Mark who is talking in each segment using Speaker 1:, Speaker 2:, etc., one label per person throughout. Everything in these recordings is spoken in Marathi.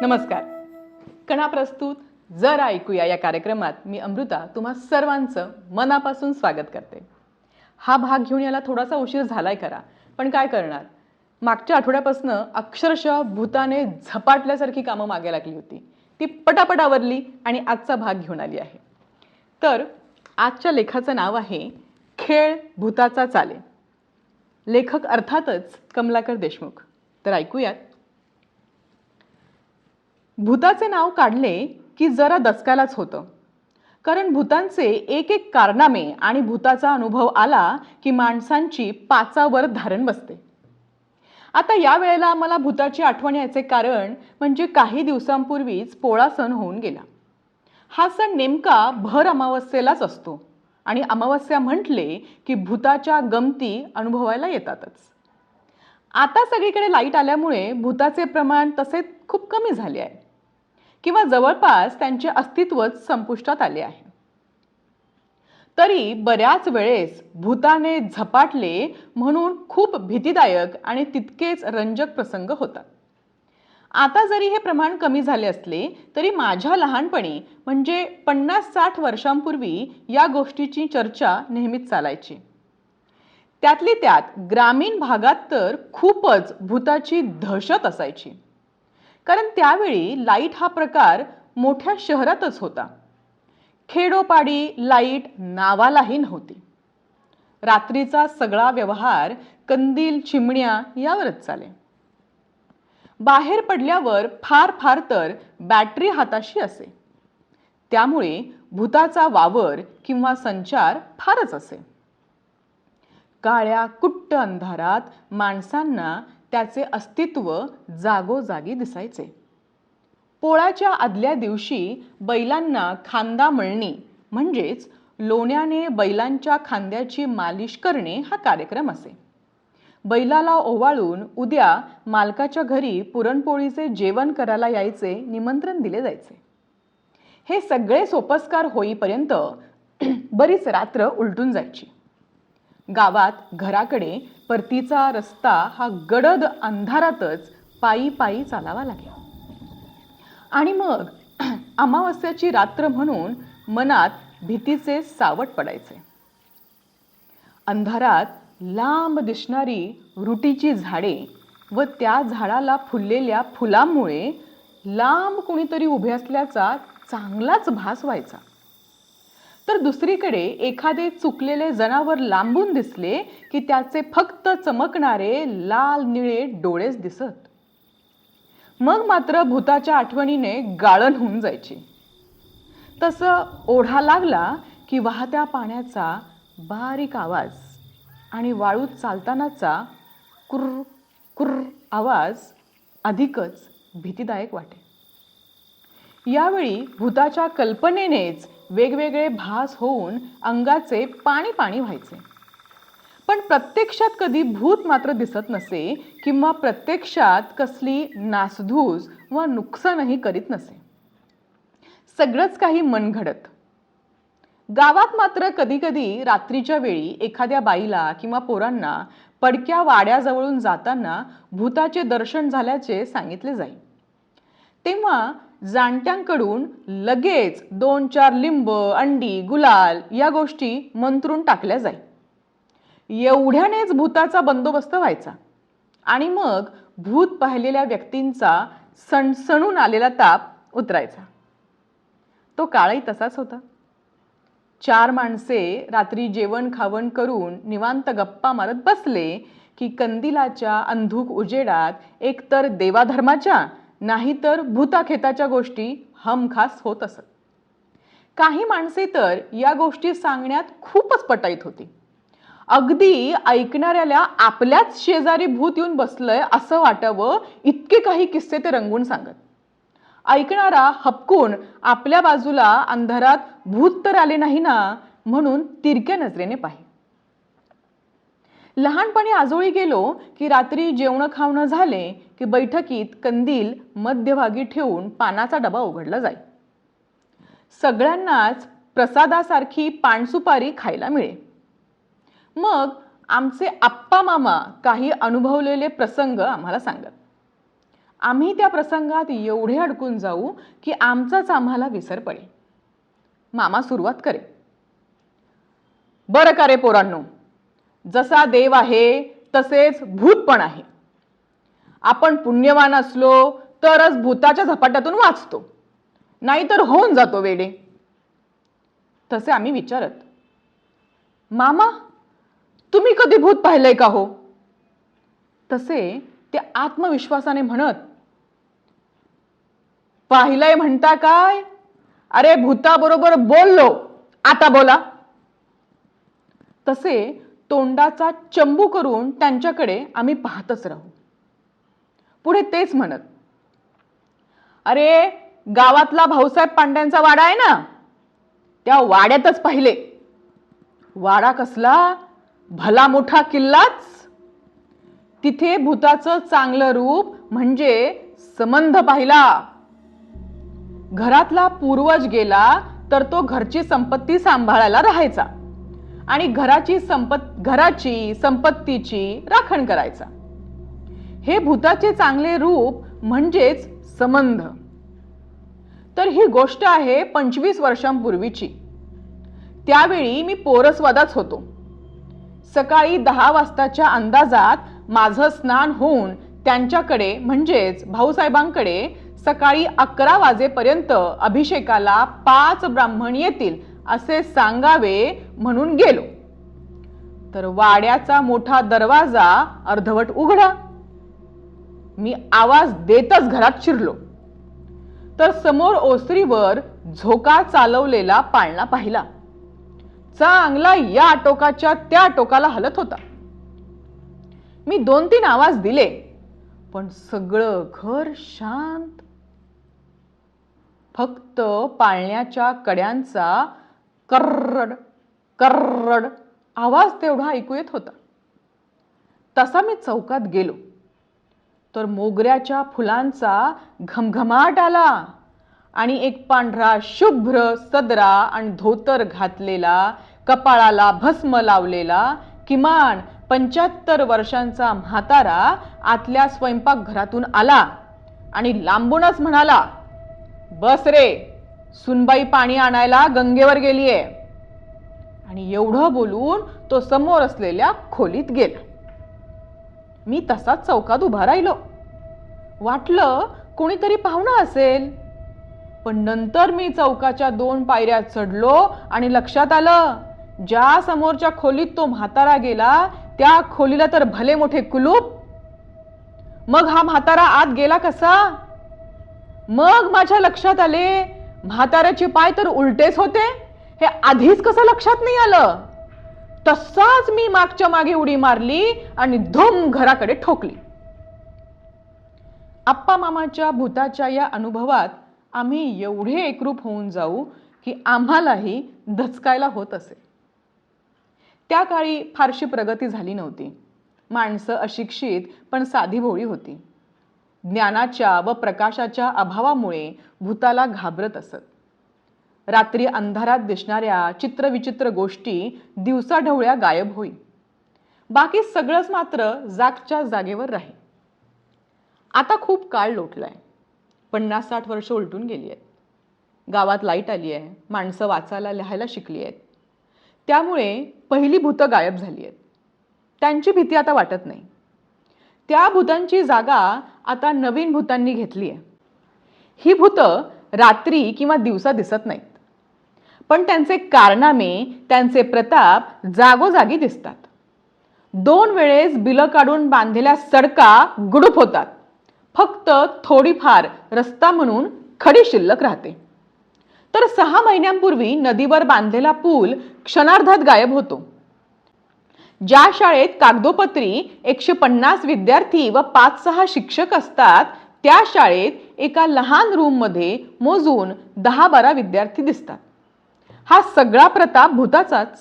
Speaker 1: नमस्कार. कणा प्रस्तुत जर ऐकूया या कार्यक्रमात मी अमृता तुम्हा सर्वांचं मनापासून स्वागत करते. हा भाग घेऊन याला थोडासा उशीर झालाय करा पण काय करणार? मागच्या आठवड्यापासून अक्षरशः भूताने झपाटल्यासारखी कामं मागे लागली होती. ती पटापट आवरली आणि आजचा भाग घेऊन आली आहे. तर आजच्या लेखाचं नाव आहे खेळ भूताचा चाले. लेखक अर्थातच कमलाकर देशमुख. तर ऐकूयात. भूताचे नाव काढले की जरा दचकायलाच होतं. कारण भूतांचे एक एक कारनामे आणि भूताचा अनुभव आला की माणसांची पाचावर धारण बसते. आता या वेळेला मला भूताची आठवण यायचे कारण म्हणजे काही दिवसांपूर्वीच पोळा सण होऊन गेला. हा सण नेमका भर अमावस्येलाच असतो आणि अमावस्या म्हटले की भूताच्या गमती अनुभवायला येतातच. आता सगळीकडे लाइट आल्यामुळे भूताचे प्रमाण तसे खूप कमी झाले आहे. किंवा जवळपास त्यांचे अस्तित्वच संपुष्टात आले आहे. तरी बऱ्याच वेळेस भूताने झपाटले म्हणून खूप भीतीदायक आणि तितकेच रंजक प्रसंग होतात. आता जरी हे प्रमाण कमी झाले असले तरी माझ्या लहानपणी म्हणजे पन्नास साठ वर्षांपूर्वी या गोष्टीची चर्चा नेहमीच चालायची. त्यातली त्यात ग्रामीण भागात तर खूपच भूताची दहशत असायची. कारण त्यावेळी लाइट हा प्रकार मोठ्या शहरातच होता. खेडोपाडी लाइट नावालाही नव्हती रात्रीचा सगळा व्यवहार कंदील चिमण्या यावरच चाले. बाहेर पडल्यावर फार फार तर बॅटरी हाताशी असे. त्यामुळे भूताचा वावर किंवा संचार फारच असे. काळ्या कुट्ट अंधारात माणसांना त्याचे अस्तित्व जागोजागी दिसायचे. पोळाच्या आदल्या दिवशी बैलांना खांदा मळणी म्हणजेच लोण्याने बैलांच्या खांद्याची मालिश करणे हा कार्यक्रम असे. बैलाला ओवाळून उद्या मालकाच्या घरी पुरणपोळीचे जेवण करायला यायचे निमंत्रण दिले जायचे. हे सगळे सोपस्कार होईपर्यंत बरीच रात्र उलटून जायची. गावात घराकडे परतीचा रस्ता हा गडद अंधारातच पायी पायी चालावा लागला. आणि मग अमावस्याची रात्र म्हणून मनात भीतीचे सावट पडायचे. अंधारात लांब दिसणारी रुटीची झाडे व त्या झाडाला फुललेल्या फुलांमुळे लांब कुणीतरी उभे असल्याचा चांगलाच भास व्हायचा. तर दुसरीकडे एखादे चुकलेले जनावर लांबून दिसले की त्याचे फक्त चमकणारे लाल निळे डोळेच दिसत. मग मात्र भूताच्या आठवणीने गाळण होऊन जायची. तसं ओढा लागला की वाहत्या पाण्याचा बारीक आवाज आणि वाळूत चालतानाचा कुर्र कुर्र आवाज अधिकच भीतीदायक वाटे. यावेळी भूताच्या कल्पनेनेच वेगवेगळे भास होऊन अंगाचे पाणी पाणी व्हायचे. पण प्रत्यक्षात कधी भूत मात्र दिसत नसे किंवा प्रत्यक्षात कसली नासधूस वा नुकसानही करीत नसे. सगळंच काही मनघडत गावात मात्र कधीकधी रात्रीच्या वेळी एखाद्या बाईला किंवा पोरांना पडक्या वाड्याजवळून जाताना भूताचे दर्शन झाल्याचे सांगितले जाई. तेव्हा जाणत्यांकडून लगेच दोन चार लिंब अंडी गुलाल या गोष्टी मंत्रून टाकल्या जाई. एवढ्यानेच भूताचा बंदोबस्त व्हायचा. आणि मग भूत पाहिलेल्या व्यक्तींचा सणसणून आलेला ताप उतरायचा. तो काळही तसाच होता. चार माणसे रात्री जेवण खावण करून निवांत गप्पा मारत बसले की कंदिलाच्या अंधुक उजेडात एकतर देवाधर्माच्या नाहीतर भूताखेताच्या गोष्टी हमखास होत असत. काही माणसे तर या गोष्टी सांगण्यात खूपच पटाईत होती. अगदी ऐकणाऱ्याला आपल्याच शेजारी भूत येऊन बसलंय असं वाटावं इतके काही किस्से ते रंगून सांगत. ऐकणारा हपकून आपल्या बाजूला अंधारात भूत तर आले नाही ना म्हणून तिरक्या नजरेने पाहिजे लहानपणी आजोळी गेलो की रात्री जेवणं खावणं झाले की बैठकीत कंदील मध्यभागी ठेवून पानाचा डबा उघडला जाई. सगळ्यांनाच प्रसादासारखी पानसुपारी खायला मिळे. मग आमचे आप्पा मामा काही अनुभवलेले प्रसंग आम्हाला सांगत. आम्ही त्या प्रसंगात एवढे अडकून जाऊ की आमचाच आम्हाला विसर पडेल मामा सुरुवात करे. बरं का रे पोरांनो? जसा देव आहे तसेच भूत पण आहे. आपण पुण्यवान असलो तरच भूताच्या झपाट्यातून वाचतो. नाहीतर होऊन जातो वेडे. तसे आम्ही विचारत मामा तुम्ही कधी भूत पाहिलंय का हो? तसे ते आत्मविश्वासाने म्हणत पाहिलंय म्हणता काय? अरे भूताबरोबर बोललो. आता बोला. तसे तोंडाचा चंबू करून त्यांच्याकडे आम्ही पाहतच राहू. पुढे तेच म्हणत अरे गावातला भाऊसाहेब पांड्यांचा वाडा आहे ना? त्या वाड्यातच पाहिले. वाडा कसला? भला मोठा किल्लाच? तिथे भूताचं चांगलं रूप म्हणजे संबंध पाहिला. घरातला पूर्वज गेला तर तो घरची संपत्ती सांभाळायला राहायचा. आणि घराची संपत घराची संपत्तीची राखण करायचा. हे भूताचे चांगले रूप म्हणजेच संबंध. तर ही गोष्ट आहे पंचवीस वर्षांपूर्वीची. त्यावेळी मी पोरसवादाच होतो. सकाळी दहा वाजताच्या अंदाजात माझं स्नान होऊन त्यांच्याकडे म्हणजेच भाऊसाहेबांकडे सकाळी अकरा वाजेपर्यंत अभिषेकाला पाच ब्राह्मण येतील असे सांगावे म्हणून गेलो. तर वाड्याचा मोठा दरवाजा अर्धवट उघडा. मी आवाज देतच घरात शिरलो. तर समोर ओसरीवर झोका चालवलेला पाळणा पाहिला. चांगला या टोकाच्या त्या टोकाला हलत होता. मी दोन तीन आवाज दिले पण सगळं घर शांत. फक्त पाळण्याच्या कड्यांचा कर्रड कर्रड. आवाज तेवढा ऐकू येत होता. तसा मी चौकात गेलो. तर मोगऱ्याच्या फुलांचा घमघमाट आला आणि एक पांढरा शुभ्र सदरा आणि धोतर घातलेला कपाळाला भस्म लावलेला किमान पंच्याहत्तर वर्षांचा म्हातारा आतल्या स्वयंपाकघरातून आला आणि लांबूनच म्हणाला बस रे सुनबाई पाणी आणायला गंगेवर गेलीये. आणि एवढं बोलून तो समोर असलेल्या खोलीत गेला. मी तसाच चौकात उभा राहिलो. वाटलं कोणीतरी पाहुणा असेल. पण नंतर मी चौकाच्या दोन पायऱ्या चढलो आणि लक्षात आलं ज्या समोरच्या खोलीत तो म्हातारा गेला त्या खोलीला तर भले मोठे कुलूप. मग हा म्हातारा आत गेला कसा? मग माझ्या लक्षात आले म्हाताऱ्याचे पाय तर उलटेच होते. हे आधीच कसं लक्षात नाही आलं? तसाच मी मागच्या मागे उडी मारली आणि धुम घराकडे ठोकली. आप्पा मामाच्या भूताच्या या अनुभवात आम्ही एवढे एकरूप होऊन जाऊ की आम्हालाही धचकायला होत असे. त्या काळी फारशी प्रगती झाली नव्हती. माणसं अशिक्षित पण साधी भोळी होती. ज्ञानाच्या व प्रकाशाच्या अभावामुळे भूताला घाबरत असत. रात्री अंधारात दिसणाऱ्या चित्रविचित्र गोष्टी दिवसाढवळ्या गायब होई. बाकी सगळंच मात्र जागच्या जागेवर राही आता खूप काळ लोटलाय. पन्नास साठ वर्ष उलटून गेली आहेत. गावात लाइट आली आहे. माणसं वाचायला लिहायला शिकली आहेत. त्यामुळे पहिली भूतं गायब झाली आहेत. त्यांची भीती आता वाटत नाही. त्या भूतांची जागा आता नवीन भूतांनी घेतली आहे ही भूतं रात्री किंवा दिवसा दिसत नाहीत. पण त्यांचे कारनामे त्यांचे प्रताप जागोजागी दिसतात. दोन वेळेस बिलं काढून बांधलेल्या सडका गुडूप होतात. फक्त थोडीफार रस्ता म्हणून खडी शिल्लक राहते. तर सहा महिन्यांपूर्वी नदीवर बांधलेला पूल क्षणार्धात गायब होतो. ज्या शाळेत कागदोपत्री एकशे पन्नास विद्यार्थी व पाच सहा शिक्षक असतात त्या शाळेत एका लहान रूममध्ये मोजून दहा बारा विद्यार्थी दिसतात. हा सगळा प्रताप भूताचाच.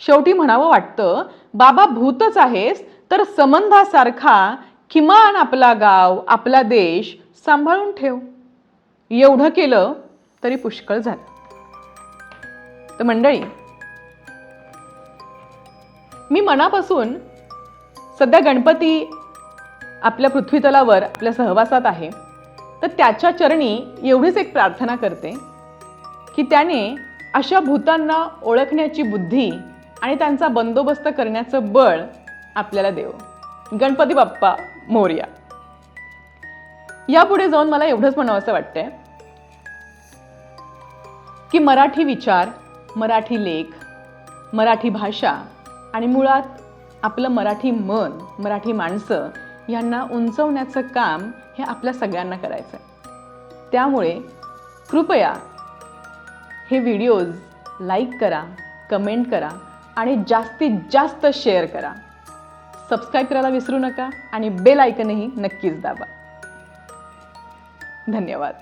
Speaker 1: शेवटी म्हणावं वाटतं बाबा भूतच आहेस तर संबंधासारखा किमान आपला गाव आपला देश सांभाळून ठेव. एवढं केलं तरी पुष्कळ झालं. तर मंडळी मी मनापासून सध्या गणपती आपल्या पृथ्वीतलावर आपल्या सहवासात आहे. तर त्याच्या चरणी एवढीच एक प्रार्थना करते की त्याने अशा भूतांना ओळखण्याची बुद्धी आणि त्यांचा बंदोबस्त करण्याचं बळ आपल्याला देव. गणपती बाप्पा मोर्या. यापुढे जाऊन मला एवढंच म्हणावंसं वाटतंय की मराठी विचार मराठी लेख मराठी भाषा आणि मुळात आपलं मराठी मन मराठी माणसं यांना उंचवण्याचं काम हे आपल्या सगळ्यांना करायचं आहे त्यामुळे कृपया हे व्हिडिओज लाईक करा कमेंट करा आणि जास्तीत जास्त शेअर करा. सबस्क्राईब करायला विसरू नका आणि बेल आयकनही नक्कीच दाबा. धन्यवाद.